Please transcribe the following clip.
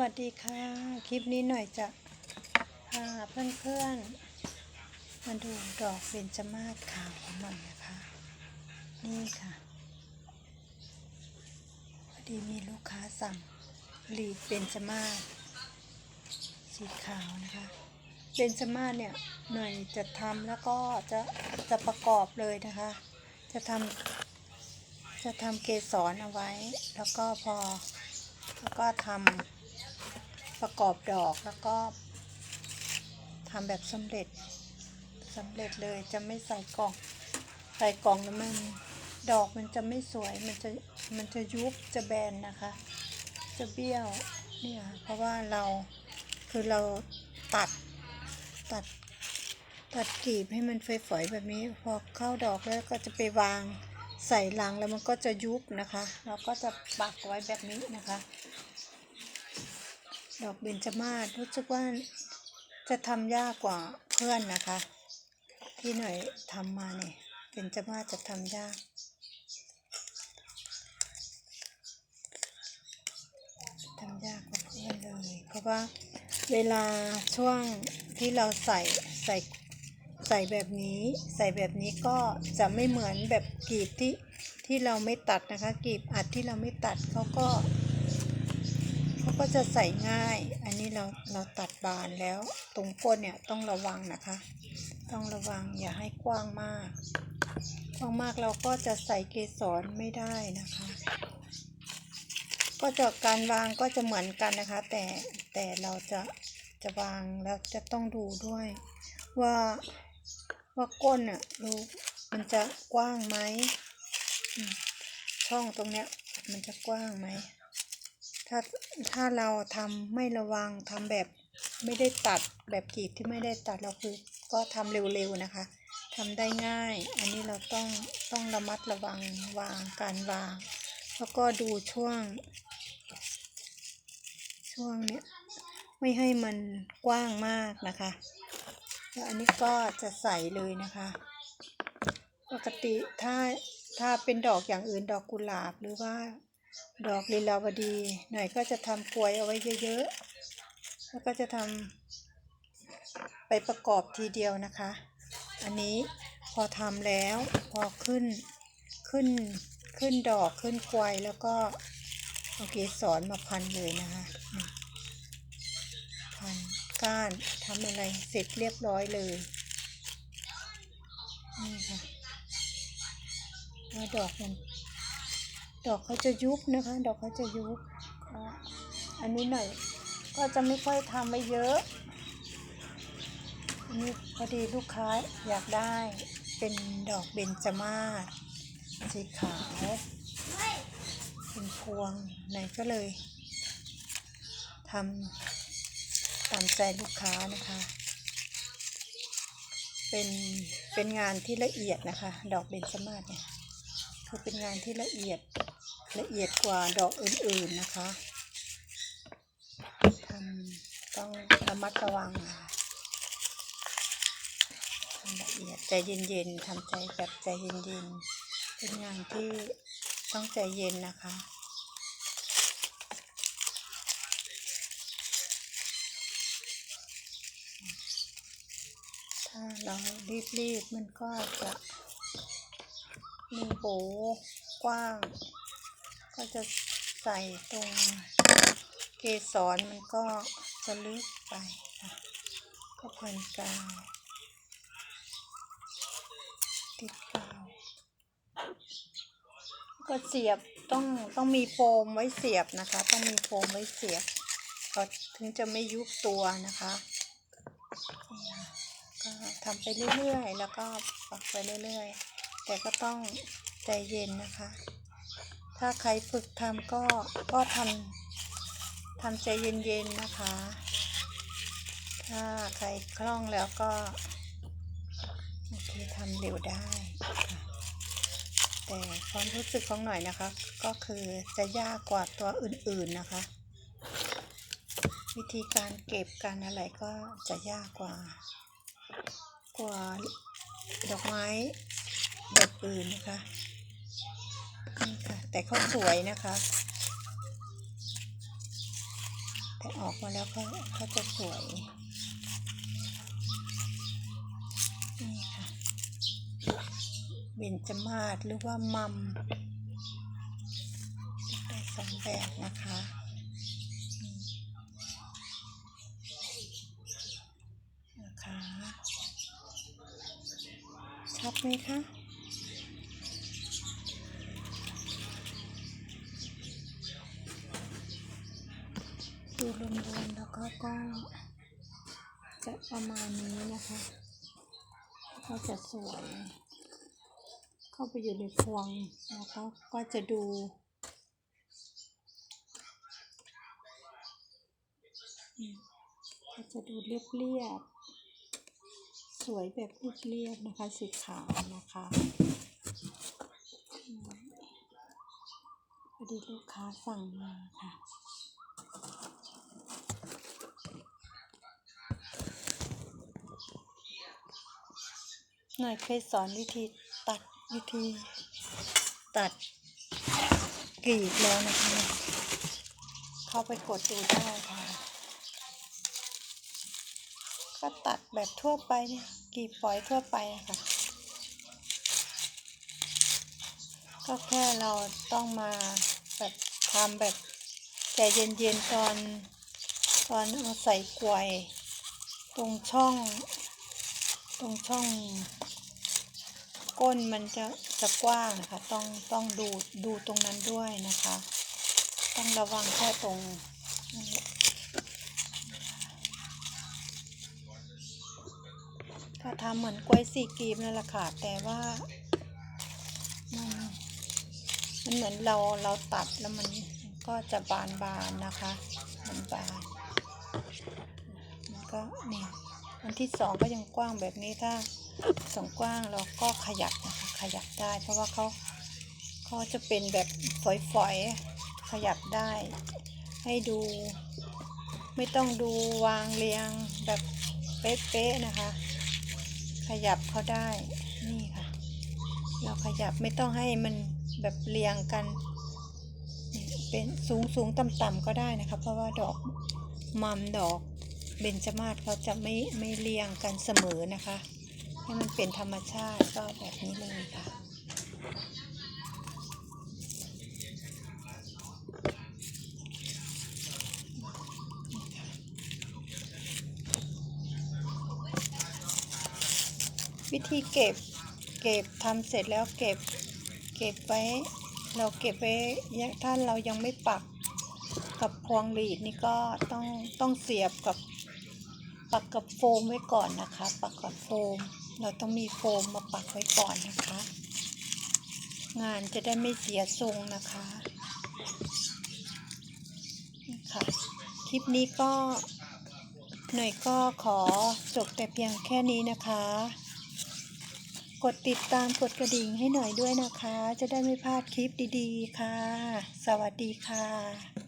วัสดีค่ะ คลิปนี้หน่อยจะพาเพื่อนๆมาดูดอกเบญจมาศขาวของหน่อยนะคะ นี่ค่ะพอดีมีลูกค้าสั่งหลีดเบญจมาศสีขาวนะคะเบญจมาศเนี่ยหน่อยจะทำแล้วก็จะจะประกอบเลยนะคะ จะทำจะทำเกสรเอาไว้ แล้วก็พอแล้วก็ทำ ประกอบดอกแล้วก็ทำแบบสำเร็จสำเร็จเลยจะไม่ใส่กล่อง ใส่กล่องแล้วมันดอกมันจะไม่สวยมันจะมันจะยุบจะแบนนะคะ จะเบี้ยวเนี่ยเพราะว่าเราคือเราตัดตัดตัดกลีบให้มันฝอยๆแบบนี้ พอเข้าดอกแล้วก็จะไปวางใส่ลังแล้วมันก็จะยุบนะคะ เราก็จะปักไว้แบบนี้นะคะ ดอกเบญจมาศรู้สึกว่าจะทำยากกว่าเพื่อนนะคะ ที่หน่อยทำมาเนี่ยเบญจมาศจะทำยาก ทำยากกว่าเพื่อนเลย เพราะว่าเวลาช่วงที่เราใส่ใส่ใส่แบบนี้ ใส่แบบนี้ก็จะไม่เหมือนแบบกีบที่ที่เราไม่ตัดนะคะ กีบอัดที่เราไม่ตัดเขาก็ เขาก็จะใส่ง่าย อันนี้เราเราตัดบานแล้ว ตรงก้นเนี่ยต้องระวังนะคะ ต้องระวังอย่าให้กว้างมาก กว้างมากเราก็จะใส่เกสรไม่ได้นะคะ ก็จะการวางก็จะเหมือนกันนะคะ แต่แต่เราจะจะวางแล้วจะต้องดูด้วย ว่าว่าก้นอะดูมันจะกว้างไหมช่องตรงเนี้ยมันจะกว้างไหม ถ้าถ้าเราทำไม่ระวังทำแบบไม่ได้ตัดแบบกรีดที่ไม่ได้ตัดเราคือก็ทำเร็วๆนะคะทำได้ง่าย อันนี้เราต้องต้องระมัดระวังวางการวาง แล้วก็ดูช่วง ช่วงเนี้ยไม่ให้มันกว้างมากนะคะแล้วอันนี้ก็จะใส่เลยนะคะ ปกติถ้าถ้าเป็นดอกอย่างอื่นดอกกุหลาบหรือว่า ดอกลีลาวดีหน่อยก็จะทำกลวยเอาไว้เยอะๆ แล้วก็จะทำไปประกอบทีเดียวนะคะ อันนี้พอทำแล้วพอขึ้นขึ้นขึ้นดอกขึ้นกลวยแล้วก็เอาเกสรมาพันเลยนะคะพันก้านทำอะไรเสร็จเรียบร้อยเลยนี่ค่ะดอกมัน ดอกเขาจะยุบนะคะ ดอกเขาจะยุบอันนี้หน่อยก็จะไม่ค่อยทำไม่เยอะอันนี้พอดีลูกค้าอยากได้เป็นดอกเบญจมาศสีขาวเป็นพวงไหนก็เลยทำตามใจลูกค้านะคะ เป็นเป็นงานที่ละเอียดนะคะ ดอกเบญจมาศเนี่ยคือเป็นงานที่ละเอียด ละเอียดกว่าดอกอื่นๆนะคะทำต้องระมัดระวังนะคะทำละเอียดใจเย็นๆทำใจแบบใจเย็นๆ เป็นงานที่ต้องใจเย็นนะคะถ้าเรารีบๆ มันก็จะมีโบกว้าง ก็จะใส่ตรงเกสรมันก็จะลึกไปค่ะก็พันกาวติดกาวก็เสียบต้องต้องมีโฟมไว้เสียบนะคะ ต้องมีโฟมไว้เสียบก็ถึงจะไม่ยุบตัวนะคะก็ทำไปเรื่อยๆ แล้วก็ปักไปเรื่อยๆ แต่ก็ต้องใจเย็นนะคะ ถ้าใครฝึกทำก็ก็ทำทำใจเย็นๆนะคะ ถ้าใครคล่องแล้วก็โอเคทำเร็วได้แต่ความรู้สึกของหน่อยนะคะ ก็คือจะยากกว่าตัวอื่นๆนะคะ วิธีการเก็บการอะไรก็จะยากกว่ากว่าดอกไม้แบบอื่นนะคะนี่ค่ะ แต่เขาสวยนะคะแต่ออกมาแล้วเขาเขาจะสวยนี่ค่ะเบญจมาศหรือว่ามัมได้สองแบบนะคะนะคะชัดไหมคะ ดูรวมๆแล้วก็ก็จะประมาณนี้นะคะก็จะสวย เข้าไปอยู่ในพวงแล้วก็ก็จะดูก็จะดูเรียบๆ สวยแบบเรียบๆนะคะ สีขาวนะคะพอดีลูกค้าสั่งมาค่ะ หน่อยเคยสอนวิธีตัดวิธีตัดกรีดแล้วนะคะ เข้าไปกดดูได้ค่ะ ก็ตัดแบบทั่วไปเนี่ยกรีดปล่อยทั่วไปอะค่ะก็แค่เราต้องมาแบบทำแบบใจเย็นๆตอนตอนเอาใส่กวย ตรงช่อง ตรงช่อง ก้นมันจะจะกว้างนะคะ ต้องต้องดูดูตรงนั้นด้วยนะคะ ต้องระวังแค่ตรงนั่นแหละก็ทำเหมือนกล้วยสี่กีบนั่นแหละค่ะ แต่ว่ามันมันเหมือนเราเราตัดแล้วมันก็จะบานบานๆนะคะมันบานมันก็นี่อันที่สองก็ยังกว้างแบบนี้ถ้า สองกว้างเราก็ขยับนะคะขยับได้ เพราะว่าเขาเขาจะเป็นแบบฝอยๆ ขยับได้ ให้ดู ไม่ต้องดูวางเรียงแบบเป๊ะๆนะคะ ขยับเขาได้นี่ค่ะ เราขยับไม่ต้องให้มันแบบเรียงกันเป็นสูงสูงต่ำต่ำๆก็ได้นะคะ เพราะว่าดอกมัมดอกเบญจมาศเขาจะไม่ไม่เรียงกันเสมอนะคะ ให้มันเป็นธรรมชาติก็แบบนี้เลยค่ะ วิธีเก็บเก็บทำเสร็จแล้วเก็บเก็บไว้ เราเก็บไว้ถ้าเรายังไม่ปักกับพวงหลีดนี่ก็ต้องต้องเสียบกับปักกับโฟมไว้ก่อนนะคะ ปักกับโฟม เราต้องมีโฟมมาปักไว้ก่อนนะคะ งานจะได้ไม่เสียทรงนะคะนี่ค่ะคลิปนี้ก็หน่อยก็ขอจบแต่เพียงแค่นี้นะคะ กดติดตามกดกระดิ่งให้หน่อยด้วยนะคะ จะได้ไม่พลาดคลิปดีๆค่ะ สวัสดีค่ะ